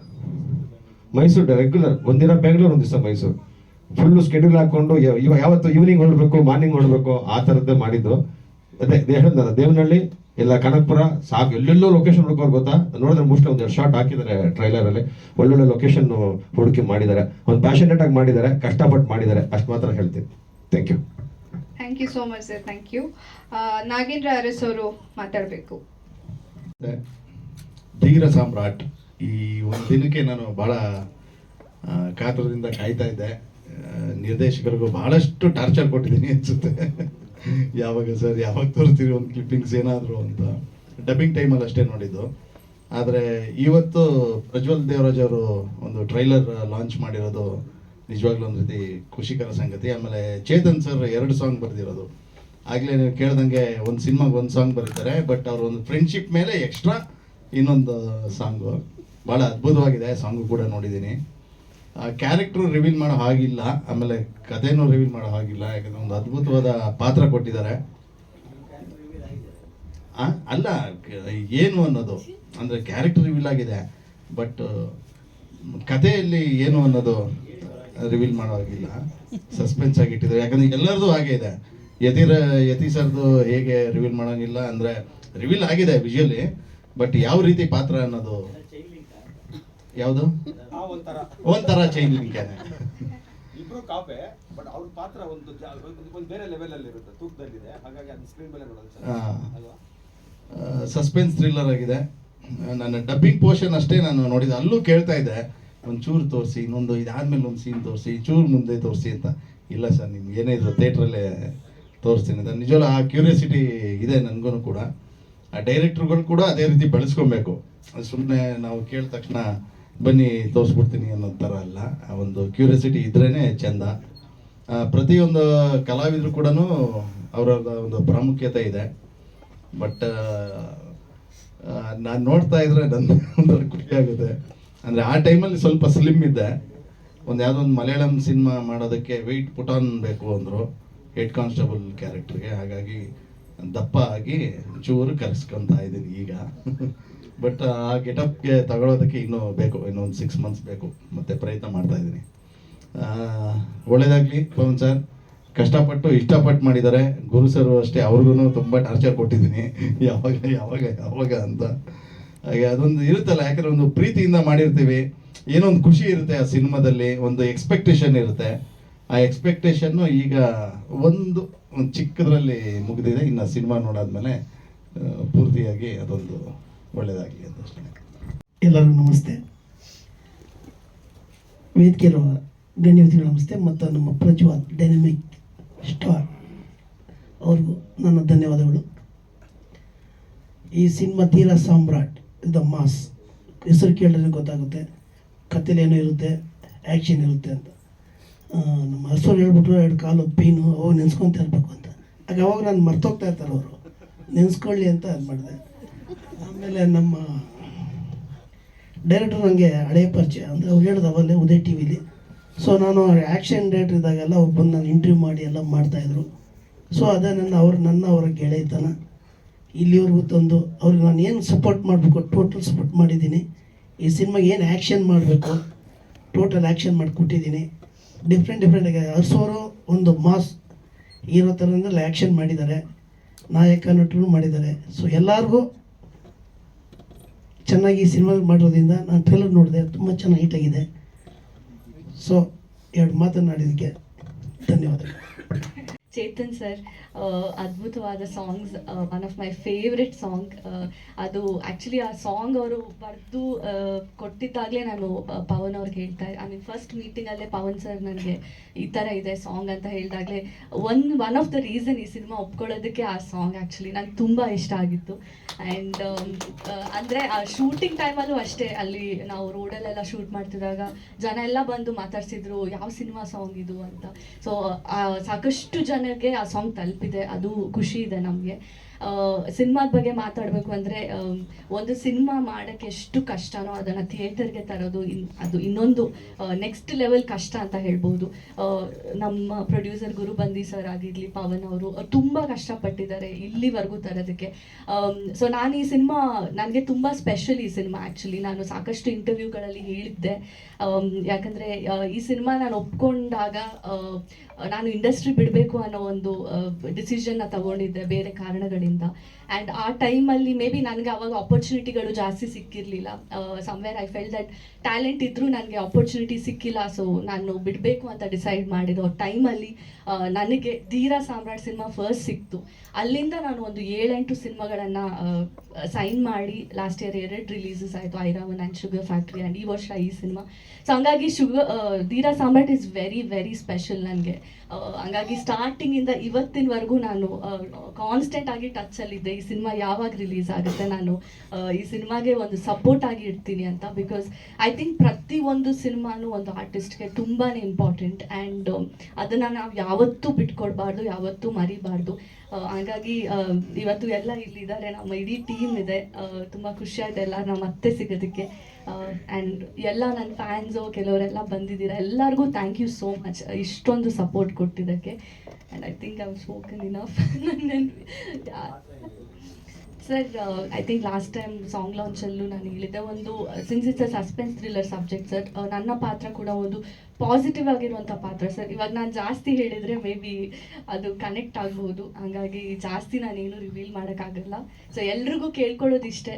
ಮೈಸೂರು ರೆಗ್ಯುಲರ್ ಒಂದಿನ ಬೆಂಗಳೂರು ಒಂದು ದಿವಸ ಮೈಸೂರು ಫುಲ್ಲು ಸ್ಕೆಡ್ಯೂಲ್ ಹಾಕೊಂಡು ಯಾವತ್ತು ಈವ್ನಿಂಗ್ ಹೊರಡ್ಬೇಕು ಮಾರ್ನಿಂಗ್ ಹೊರಡ್ಬೇಕು, ಆ ಥರದ್ದೇ ಮಾಡಿದ್ದು. ಅದೇ ದೇಹದ ದೇವನಹಳ್ಳಿ ಇಲ್ಲ ಕನಕಪುರ ಸಾಕು ಎಲ್ಲೆಲ್ಲೋ ಲೊಕೇಶನ್ ಹುಡುಕೋರು ಗೊತ್ತಾ? ನೋಡಿದ್ರೆ ಮೋಸ್ಟ್ಲಿ ಎರಡು ಶಾರ್ಟ್ ಹಾಕಿದ್ದಾರೆ ಟ್ರೈಲರ್ ಅಲ್ಲಿ. ಒಳ್ಳೊಳ್ಳೆ ಲೊಕೇಶನ್ ಹುಡುಕಿ ಮಾಡಿದ್ದಾರೆ. ಒಂದು ಪ್ಯಾಷನೇಟ್ ಆಗಿ ಮಾಡಿದ್ದಾರೆ ಕಷ್ಟಪಟ್ಟು ಮಾಡಿದ್ದಾರೆ. ಅಷ್ಟು ಮಾತ್ರ ಹೇಳ್ತೀನಿ. Thank you thank you so much sir thank you Nagendra Aras ಅವರು ಮಾತಾಡಬೇಕು. ಧೀರ ಸಾಮ್ರಾಟ್. ಈ ಒಂದು ದಿನಕ್ಕೆ ನಾನು ಬಹಳ ಆ, ಕಾತರದಿಂದ ಕಾಯ್ತಾ ಇದ್ದೆ. ನಿರ್ದೇಶಕರಿಗೂ ಬಹಳಷ್ಟು ಟಾರ್ಚರ್ ಕೊಟ್ಟಿದ್ದೀನಿ ಅನ್ಸುತ್ತೆ. ಯಾವಾಗ ಸರ್, ಯಾವಾಗ ತೋರಿಸ್ತೀರಿ ಒಂದು ಕ್ಲಿಪ್ಪಿಂಗ್ಸ್ ಏನಾದರೂ ಅಂತ. ಡಬ್ಬಿಂಗ್ ಟೈಮಲ್ಲಿ ಅಷ್ಟೇ ನೋಡಿದ್ದು. ಆದರೆ ಇವತ್ತು ಪ್ರಜ್ವಲ್ ದೇವರಾಜ್ ಅವರು ಒಂದು ಟ್ರೈಲರ್ ಲಾಂಚ್ ಮಾಡಿರೋದು ನಿಜವಾಗ್ಲೂ ಒಂದು ರೀತಿ ಖುಷಿಕರ ಸಂಗತಿ. ಆಮೇಲೆ ಚೇತನ್ ಸರ್ ಎರಡು ಸಾಂಗ್ ಬರೆದಿರೋದು. ಆಗಲೇ ನೀವು ಕೇಳ್ದಂಗೆ ಒಂದು ಸಿನಿಮಾಗೆ ಒಂದು ಸಾಂಗ್ ಬರೀತಾರೆ ಬಟ್ ಅವ್ರ ಒಂದು ಫ್ರೆಂಡ್ಶಿಪ್ ಮೇಲೆ ಎಕ್ಸ್ಟ್ರಾ ಇನ್ನೊಂದು ಸಾಂಗು ಭಾಳ ಅದ್ಭುತವಾಗಿದೆ ಸಾಂಗು ಕೂಡ ನೋಡಿದ್ದೀನಿ. ಕ್ಯಾರೆಕ್ಟ್ರು ರಿವೀಲ್ ಮಾಡೋ ಹಾಗಿಲ್ಲ. ಆಮೇಲೆ ಕಥೆನೂ ರಿವೀಲ್ ಮಾಡೋ ಹಾಗಿಲ್ಲ. ಯಾಕಂದ್ರೆ ಒಂದು ಅದ್ಭುತವಾದ ಪಾತ್ರ ಕೊಟ್ಟಿದ್ದಾರೆ. ಅಲ್ಲ, ಏನು ಅನ್ನೋದು? ಅಂದರೆ ಕ್ಯಾರೆಕ್ಟರ್ ರಿವೀಲ್ ಆಗಿದೆ. ಬಟ್ ಕಥೆಯಲ್ಲಿ ಏನು ಅನ್ನೋದು ರಿವೀಲ್ ಮಾಡೋ ಹಾಗಿಲ್ಲ. ಸಸ್ಪೆನ್ಸ್ ಆಗಿಟ್ಟಿದ್ದಾರೆ ಯಾಕಂದ್ರೆ ಎಲ್ಲರದು ಹಾಗೆ ಇದೆ. ಯತಿರ, ಯತಿ ಸರ್ದು ಹೇಗೆ ರಿವೀಲ್ ಮಾಡೋಂಗಿಲ್ಲ. ಅಂದರೆ ರಿವೀಲ್ ಆಗಿದೆ ವಿಜುವಲಿ ಬಟ್ ಯಾವ ರೀತಿ ಪಾತ್ರ ಅನ್ನೋದು ಯಾವುದು? ಒಂಥರ. ಚೈನ್ ಲಿಂಕೇನೆ ಇಬ್ರು ಕಾಪೆ ಬಟ್ ಅವ್ರ ಪಾತ್ರ ಒಂದು ಒಂದು- ಬೇರೆ ಲೆವೆಲ್ ಅಲ್ಲಿ ಇರುತ್ತೆ ತೂಕದಲ್ಲಿದೆ. ಹಾಗಾಗಿ ಅದು ಸ್ಕ್ರೀನ್ ಮೇಲೆ ನೋಡೋದು ಸಸ್ಪೆನ್ಸ್ ಥ್ರಿಲ್ಲರ್ ಆಗಿದೆ. ನನ್ನ ಡಬ್ಬಿಂಗ್ ಪೋರ್ಷನ್ ಅಷ್ಟೇ ನಾನು ನೋಡಿದೆ ಅಲ್ಲೂ ಕೇಳ್ತಾ ಇದ್ದೆ ಒಂದು ಚೂರು ತೋರಿಸಿ ಇನ್ನೊಂದು ಇದಾದ್ಮೇಲೆ ಒಂದು ಸೀನ್ ತೋರಿಸಿ ಚೂರು ಮುಂದೆ ತೋರಿಸಿ ಅಂತ. ಇಲ್ಲ ಸರ್ ನಿಮ್ಗೆ ಏನೇ ಇದು ಥಿಯೇಟ್ರಲ್ಲೇ ತೋರಿಸ್ತೀನಿ ಅಂತ. ನಿಜವಲ್ಲ ಆ ಕ್ಯೂರಿಯಾಸಿಟಿ ಇದೆ ನನಗೂ ಕೂಡ. ಆ ಡೈರೆಕ್ಟ್ರುಗಳು ಕೂಡ ಅದೇ ರೀತಿ ಬೆಳೆಸ್ಕೊಬೇಕು. ಸುಮ್ಮನೆ ನಾವು ಕೇಳಿದ ತಕ್ಷಣ ಬನ್ನಿ, ತೋರಿಸ್ಬಿಡ್ತೀನಿ ಅನ್ನೋ ಥರ ಅಲ್ಲ. ಆ ಒಂದು ಕ್ಯೂರಿಯಾಸಿಟಿ ಇದ್ರೇ ಚೆಂದ. ಪ್ರತಿಯೊಂದು ಕಲಾವಿದರು ಕೂಡ ಅವರದ ಒಂದು ಪ್ರಾಮುಖ್ಯತೆ ಇದೆ. ಬಟ್ ನಾನು ನೋಡ್ತಾ ಇದ್ರೆ ನನ್ನ ಒಂದು ಖುಷಿ ಆಗುತ್ತೆ. ಅಂದರೆ ಆ ಟೈಮಲ್ಲಿ ಸ್ವಲ್ಪ ಸ್ಲಿಮ್ ಇದ್ದೆ. ಒಂದು ಯಾವುದೋ ಒಂದು ಮಲಯಾಳಂ ಸಿನಿಮಾ ಮಾಡೋದಕ್ಕೆ ವೆಯ್ಟ್ ಪುಟಾನ್ ಬೇಕು ಅಂದರು ಹೆಡ್ ಕಾನ್ಸ್ಟೇಬಲ್ ಕ್ಯಾರೆಕ್ಟ್ರಿಗೆ ಹಾಗಾಗಿ ದಪ್ಪ ಆಗಿ ಚೂರು ಕರೆಸ್ಕೊತಾ ಇದ್ದೀನಿ ಈಗ. ಬಟ್ ಆ, ಗೆಟಪ್ಗೆ ತಗೊಳ್ಳೋದಕ್ಕೆ ಇನ್ನೂ ಬೇಕು ಇನ್ನೊಂದು ಸಿಕ್ಸ್ ಮಂತ್ಸ್ ಬೇಕು. ಮತ್ತೆ ಪ್ರಯತ್ನ ಮಾಡ್ತಾ ಇದ್ದೀನಿ. ಒಳ್ಳೇದಾಗಲಿ, ಪವನ್ ಸರ್. ಕಷ್ಟಪಟ್ಟು ಇಷ್ಟಪಟ್ಟು ಮಾಡಿದ್ದಾರೆ. ಗುರು ಸರ್ ಅಷ್ಟೇ ಅವ್ರಿಗೂ ತುಂಬ ಟಾರ್ಚರ್ ಕೊಟ್ಟಿದ್ದೀನಿ. ಯಾವಾಗ ಯಾವಾಗ ಯಾವಾಗ ಅಂತ. ಹಾಗೆ ಅದೊಂದು ಇರುತ್ತಲ್ಲ, ಯಾಕಂದ್ರೆ ಒಂದು ಪ್ರೀತಿಯಿಂದ ಮಾಡಿರ್ತೀವಿ. ಏನೋ ಒಂದು ಖುಷಿ ಇರುತ್ತೆ ಆ ಸಿನಿಮಾದಲ್ಲಿ, ಒಂದು ಎಕ್ಸ್ಪೆಕ್ಟೇಷನ್ ಇರುತ್ತೆ. ಆ ಎಕ್ಸ್ಪೆಕ್ಟೇಷನ್ನು ಈಗ ಒಂದು ಒಂದು ಚಿಕ್ಕದ್ರಲ್ಲಿ ಮುಗಿದಿದೆ, ಇನ್ನು ಸಿನಿಮಾ ನೋಡಾದ್ಮೇಲೆ ಪೂರ್ತಿಯಾಗಿ ಅದೊಂದು ಒಳ್ಳೆಯದಾಗಿ ಅಂತ ಎಲ್ಲರೂ ನಮಸ್ತೆ. ವೇದಿಕೆ ಇರುವ ನಮಸ್ತೆ, ಮತ್ತು ನಮ್ಮ ಪ್ರಜ್ವಲ್ ಡೈನಮಿಕ್ ಸ್ಟಾರ್ ಅವ್ರಿಗೂ ನನ್ನ ಧನ್ಯವಾದಗಳು. ಈ ಸಿನಿಮಾ ತೀರ ಸಾಮ್ರಾಟ್, ದ ಮಾಸ್, ಹೆಸರು ಕೇಳಿದ್ರೆ ಗೊತ್ತಾಗುತ್ತೆ. ಕಥೆಲಿ ಇರುತ್ತೆ ಆ್ಯಕ್ಷನ್ ಇರುತ್ತೆ ಅಂತ. ನಮ್ಮ ಮಾಸ್ಟರ್ ಹೇಳ್ಬಿಟ್ರು, ಎರಡು ಕಾಲು ಪೀನು, ಅವು ನೆನ್ಸ್ಕೊಂತ ಇರಬೇಕು ಅಂತ. ಆಗ ಅವಾಗ ನಾನು ಮರ್ತೋಗ್ತಾ ಇರ್ತಾರೆ ಅವರು, ನೆನೆಸ್ಕೊಳ್ಳಿ ಅಂತ ಅದು ಮಾಡಿದೆ. ಆಮೇಲೆ ನಮ್ಮ ಡೈರೆಕ್ಟರ್ ನನಗೆ ಹಳೆ ಪರಿಚಯ, ಅಂದರೆ ಅವ್ರು ಹೇಳಿದ ಅವಲ್ಲೇ ಉದಯ್ ಟಿ ವಿಲಿ ಸೊ ನಾನು ಆ್ಯಕ್ಷನ್ ಡೈರೆಕ್ಟರ್ ಇದ್ದಾಗೆಲ್ಲ ಬಂದು ನಾನು ಇಂಟರ್ವ್ಯೂ ಮಾಡಿ ಎಲ್ಲ ಮಾಡ್ತಾಯಿದ್ರು ಸೊ ಅದೇ ನನ್ನ ಅವ್ರು, ನನ್ನ ಅವರ ಗೆಳೆಯತನ. ಇಲ್ಲಿವರೆಗೂ ತಂದು, ಅವ್ರಿಗೆ ನಾನು ಏನು ಸಪೋರ್ಟ್ ಮಾಡಬೇಕು ಟೋಟಲ್ ಸಪೋರ್ಟ್ ಮಾಡಿದ್ದೀನಿ. ಈ ಸಿನಿಮಾಗೆ ಏನು ಆ್ಯಕ್ಷನ್ ಮಾಡಬೇಕು ಟೋಟಲ್ ಆ್ಯಕ್ಷನ್ ಮಾಡಿಕೊಟ್ಟಿದ್ದೀನಿ. ಡಿಫ್ರೆಂಟ್ ಡಿಫ್ರೆಂಟಾಗಿ ಹರ್ಸೋರು ಒಂದು ಮಾಸ್ ಇರೋ ಥರದಲ್ಲಿ ಆ್ಯಕ್ಷನ್ ಮಾಡಿದ್ದಾರೆ. ನಾಯಕ ನಟರು ಮಾಡಿದ್ದಾರೆ. ಸೊ ಎಲ್ಲರಿಗೂ ಚೆನ್ನಾಗಿ ಸಿನಿಮಾ ಮಾಡಿರೋದ್ರಿಂದ ನಾನು ಟ್ರೈಲರ್ ನೋಡಿದೆ. ತುಂಬ ಚೆನ್ನಾಗಿ ಹೀಟಾಗಿದೆ ಸೊ ಎರಡು ಮಾತನಾಡಿದ್ದಕ್ಕೆ ಧನ್ಯವಾದಗಳು. ಚೇತನ್ ಸರ್ ಅದ್ಭುತವಾದ songs one of my favourite song ಅದು ಆ್ಯಕ್ಚುಲಿ ಆ ಸಾಂಗ್ ಅವರು ಬರೆದು ಕೊಟ್ಟಿದ್ದಾಗಲೇ ನಾನು ಪವನ್ ಅವ್ರಿಗೆ ಹೇಳ್ತಾ ಐ ಮೀನ್ ಫಸ್ಟ್ ಮೀಟಿಂಗಲ್ಲೇ ಪವನ್ ಸರ್ ನನಗೆ ಈ ಥರ ಇದೆ ಸಾಂಗ್ ಅಂತ ಹೇಳಿದಾಗಲೇ one one of the reason ಈ ಸಿನಿಮಾ ಒಪ್ಕೊಳ್ಳೋದಕ್ಕೆ ಆ ಸಾಂಗ್ ಆ್ಯಕ್ಚುಲಿ ನಂಗೆ ತುಂಬ ಇಷ್ಟ ಆಗಿತ್ತು. ಆ್ಯಂಡ್ ಅಂದರೆ ಆ ಶೂಟಿಂಗ್ ಟೈಮಲ್ಲೂ ಅಷ್ಟೇ ಅಲ್ಲಿ ನಾವು ರೋಡಲ್ಲೆಲ್ಲ ಶೂಟ್ ಮಾಡ್ತಿದ್ದಾಗ ಜನ ಎಲ್ಲ ಬಂದು ಮಾತಾಡ್ಸಿದ್ರು, ಯಾವ ಸಿನಿಮಾ ಸಾಂಗ್ ಇದು? ಅಂತ. ಸೊ ಸಾಕಷ್ಟು ಜನಕ್ಕೆ ಆ ಸಾಂಗ್ ತಲುಪಿದೆ ಅದು ಖುಷಿ ಇದೆ ನಮಗೆ. ಸಿನಿಮಾದ ಬಗ್ಗೆ ಮಾತಾಡಬೇಕು ಅಂದರೆ ಒಂದು ಸಿನಿಮಾ ಮಾಡೋಕ್ಕೆ ಎಷ್ಟು ಕಷ್ಟನೋ ಅದನ್ನು ಥಿಯೇಟರ್ಗೆ ತರೋದು ಇನ್, ಅದು ಇನ್ನೊಂದು ನೆಕ್ಸ್ಟ್ ಲೆವೆಲ್ ಕಷ್ಟ ಅಂತ ಹೇಳ್ಬೋದು. ನಮ್ಮ ಪ್ರೊಡ್ಯೂಸರ್ ಗುರುಬಂದಿ ಸರ್ ಆಗಿರಲಿ, ಪವನ್ ಅವರು ತುಂಬ ಕಷ್ಟಪಟ್ಟಿದ್ದಾರೆ ಇಲ್ಲಿವರೆಗೂ ತರೋದಕ್ಕೆ. ಸೊ ನಾನು ಈ ಸಿನಿಮಾ, ನನಗೆ ತುಂಬ ಸ್ಪೆಷಲ್ ಈ ಸಿನಿಮಾ ಆ್ಯಕ್ಚುಲಿ ನಾನು ಸಾಕಷ್ಟು ಇಂಟರ್ವ್ಯೂಗಳಲ್ಲಿ ಹೇಳಿದ್ದೆ. ಯಾಕಂದ್ರೆ ಈ ಸಿನಿಮಾ ನಾನು ಒಪ್ಕೊಂಡಾಗ ನಾನು ಇಂಡಸ್ಟ್ರಿ ಬಿಡಬೇಕು ಅನ್ನೋ ಒಂದು ಡಿಸಿಷನ್ನ ತಗೊಂಡಿದ್ದೆ. ಬೇರೆ ಕಾರಣಗಳಿಂದ ಆ್ಯಂಡ್ ಆ ಟೈಮಲ್ಲಿ ಮೇ ಬಿ ನನಗೆ ಅವಾಗ ಆಪರ್ಚುನಿಟಿಗಳು ಜಾಸ್ತಿ ಸಿಕ್ಕಿರಲಿಲ್ಲ. Somewhere I felt that talent ಇದ್ದರೂ ನನಗೆ ಆಪರ್ಚುನಿಟಿ ಸಿಕ್ಕಿಲ್ಲ. ಸೊ ನಾನು ಬಿಡಬೇಕು ಅಂತ ಡಿಸೈಡ್ ಮಾಡಿದ. ಟೈಮಲ್ಲಿ ನನಗೆ ಧೀರ ಸಾಮ್ರಾಟ್ ಸಿನಿಮಾ ಫಸ್ಟ್ ಸಿಕ್ತು. ಅಲ್ಲಿಂದ ನಾನು ಒಂದು ಏಳೆಂಟು ಸಿನಿಮಾಗಳನ್ನು ಸೈನ್ ಮಾಡಿ ಲಾಸ್ಟ್ ಇಯರ್ ಎರಡು ರಿಲೀಸಸ್ ಆಯಿತು. Airavan and sugar factory and ಈ ವರ್ಷ ಈ ಸಿನಿಮಾ ಸೊ ಹಂಗಾಗಿ sugar Dheera Samrat is very very special ನನಗೆ. ಹಂಗಾಗಿ ಸ್ಟಾರ್ಟಿಂಗಿಂದ ಇವತ್ತಿನವರೆಗೂ ನಾನು ಕಾನ್ಸ್ಟೆಂಟ್ ಆಗಿ ಟಚ್ ಅಲ್ಲಿದ್ದೆ. ಈ ಸಿನಿಮಾ ಯಾವಾಗ ರಿಲೀಸ್ ಆಗುತ್ತೆ ನಾನು ಈ ಸಿನಿಮಾಗೆ ಒಂದು ಸಪೋರ್ಟ್ ಆಗಿ ಇಡ್ತೀನಿ ಅಂತ ಬಿಕಾಸ್ ಐ ಥಿಂಕ್ ಪ್ರತಿ ಒಂದು ಸಿನಿಮಾನು ಒಂದು ಆರ್ಟಿಸ್ಟ್ಗೆ ತುಂಬಾ ಇಂಪಾರ್ಟೆಂಟ್ ಆ್ಯಂಡ್ ಅದನ್ನು ನಾವು ಯಾವತ್ತೂ ಬಿಟ್ಕೊಡ್ಬಾರ್ದು, ಯಾವತ್ತೂ ಮರಿಬಾರ್ದು. ಹಂಗಾಗಿ ಇವತ್ತು ಎಲ್ಲ ಇಲ್ಲಿದ್ದಾರೆ. ನಮ್ಮ ಇಡೀ ಟೀಮ್ ಇದೆ. ತುಂಬ ಖುಷಿ ಆಯ್ತು ಎಲ್ಲ ನಮ್ಮ ಮತ್ತೆ ಸಿಗೋದಕ್ಕೆ. ಆ್ಯಂಡ್ ಎಲ್ಲ ನನ್ನ ಫ್ಯಾನ್ಸು ಕೆಲವರೆಲ್ಲ ಬಂದಿದ್ದೀರ? ಎಲ್ಲರಿಗೂ ಥ್ಯಾಂಕ್ ಯು ಸೋ ಮಚ್ ಇಷ್ಟೊಂದು ಸಪೋರ್ಟ್ ಕೊಟ್ಟಿದ್ದಕ್ಕೆ. And I think I spoken enough sir I think last time song ಲಾಂಚಲ್ಲೂ ನಾನು ಹೇಳಿದ್ದೆ ಒಂದು since it's a suspense thriller subject sir ನನ್ನ ಪಾತ್ರ ಕೂಡ ಒಂದು ಪಾಸಿಟಿವ್ ಆಗಿರುವಂಥ ಪಾತ್ರ ಸರ್ ಇವಾಗ ನಾನು ಜಾಸ್ತಿ ಹೇಳಿದರೆ ಮೇ ಬಿ ಅದು ಕನೆಕ್ಟ್ ಆಗ್ಬೋದು. ಹಾಗಾಗಿ ಜಾಸ್ತಿ ನಾನೇನು ರಿವೀಲ್ ಮಾಡೋಕ್ಕಾಗಲ್ಲ. ಸೊ ಎಲ್ರಿಗೂ ಕೇಳ್ಕೊಳ್ಳೋದಿಷ್ಟೇ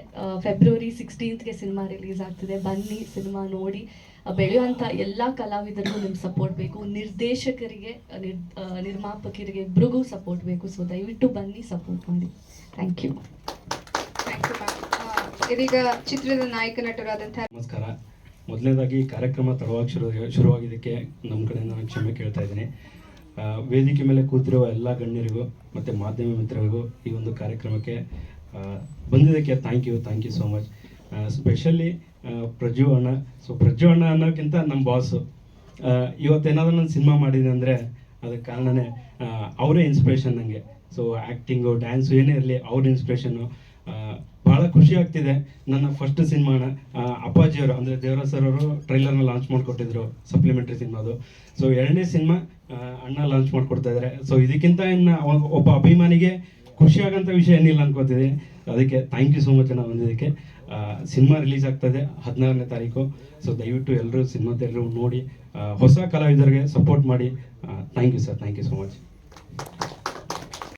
ಫೆಬ್ರವರಿ ಸಿಕ್ಸ್ಟೀನ್ತ್ಗೆ ಸಿನಿಮಾ ರಿಲೀಸ್ ಆಗ್ತಿದೆ. ಬನ್ನಿ ಸಿನಿಮಾ ನೋಡಿ ಆ, ಬೆಳೆಯುವಂಥ ಎಲ್ಲ ಕಲಾವಿದರಿಗೂ ನಿಮ್ಗೆ ಸಪೋರ್ಟ್ ಬೇಕು. ನಿರ್ದೇಶಕರಿಗೆ ನಿರ್ ನಿರ್ಮಾಪಕರಿಗೆ ಇಬ್ಬರಿಗೂ ಸಪೋರ್ಟ್ ಬೇಕು. ಸೊ ದಯವಿಟ್ಟು ಬನ್ನಿ ಸಪೋರ್ಟ್ ಮಾಡಿ. ಥ್ಯಾಂಕ್ ಯು ಇದೀಗ ಚಿತ್ರದ ನಾಯಕ ನಟರಾದಂತಹ ನಮಸ್ಕಾರ. ಮೊದಲನೇದಾಗಿ ಕಾರ್ಯಕ್ರಮ ತಡವಾಗಿ ಶುರು ಶುರುವಾಗಿದ್ದಕ್ಕೆ ನಮ್ಮ ಕಡೆಯಿಂದ ನಾನು ಕ್ಷಮೆ ಕೇಳ್ತಾ ಇದ್ದೀನಿ. ವೇದಿಕೆ ಮೇಲೆ ಕೂತಿರುವ ಎಲ್ಲ ಗಣ್ಯರಿಗೂ ಮತ್ತು ಮಾಧ್ಯಮ ಮಿತ್ರರಿಗೂ ಈ ಒಂದು ಕಾರ್ಯಕ್ರಮಕ್ಕೆ ಬಂದಿದ್ದಕ್ಕೆ thank you thank you so much specially Praju ಅಣ್ಣ. ಸೊ ಪ್ರಜು ಅಣ್ಣ ಅನ್ನೋಕ್ಕಿಂತ ನಮ್ಮ ಬಾಸು ಇವತ್ತೇನಾದರೂ ನಾನು ಸಿನಿಮಾ ಮಾಡಿದೆ ಅಂದರೆ ಅದಕ್ಕೆ ಕಾರಣನೇ ಅವರೇ ಇನ್ಸ್ಪಿರೇಷನ್ ನನಗೆ ಸೊ ಆ್ಯಕ್ಟಿಂಗು ಡ್ಯಾನ್ಸು ಏನೇ ಇರಲಿ, ಅವ್ರ ಇನ್ಸ್ಪಿರೇಷನ್ನು ಭಾಳ ಖುಷಿ ಆಗ್ತಿದೆ. ನನ್ನ ಫಸ್ಟ್ ಸಿನಿಮಾನ ಅಪ್ಪಾಜಿಯವರು ಅಂದರೆ ದೇವರಾಜ್ ಸರ್ ಅವರು ಟ್ರೈಲರ್ನ ಲಾಂಚ್ ಮಾಡಿಕೊಟ್ಟಿದ್ರು ಸಪ್ಲಿಮೆಂಟ್ರಿ ಸಿನಿಮಾದು ಸೊ ಎರಡನೇ ಸಿನಿಮಾ ಅಣ್ಣ ಲಾಂಚ್ ಮಾಡಿಕೊಡ್ತಾ ಇದ್ದಾರೆ ಸೊ ಇದಕ್ಕಿಂತ ಇನ್ನು ಒಬ್ಬ ಅಭಿಮಾನಿಗೆ ಖುಷಿ ಆಗೋಂಥ ವಿಷಯ ಏನಿಲ್ಲ ಅನ್ಕೋತಿದೆ ಅದಕ್ಕೆ ಥ್ಯಾಂಕ್ ಯು ಸೋ ಮಚ್ ನಾನು ಬಂದಿದ್ದಕ್ಕೆ ಸಿನಿಮಾ ರಿಲೀಸ್ ಆಗ್ತದೆ ಹದಿನಾರನೇ ತಾರೀಕು. ಸೊ ದಯವಿಟ್ಟು ಎಲ್ಲರೂ ಸಿನಿಮಾ ಎಲ್ಲರೂ ನೋಡಿ ಹೊಸ ಕಲಾವಿದರಿಗೆ ಸಪೋರ್ಟ್ ಮಾಡಿ. Thank you sir thank you so much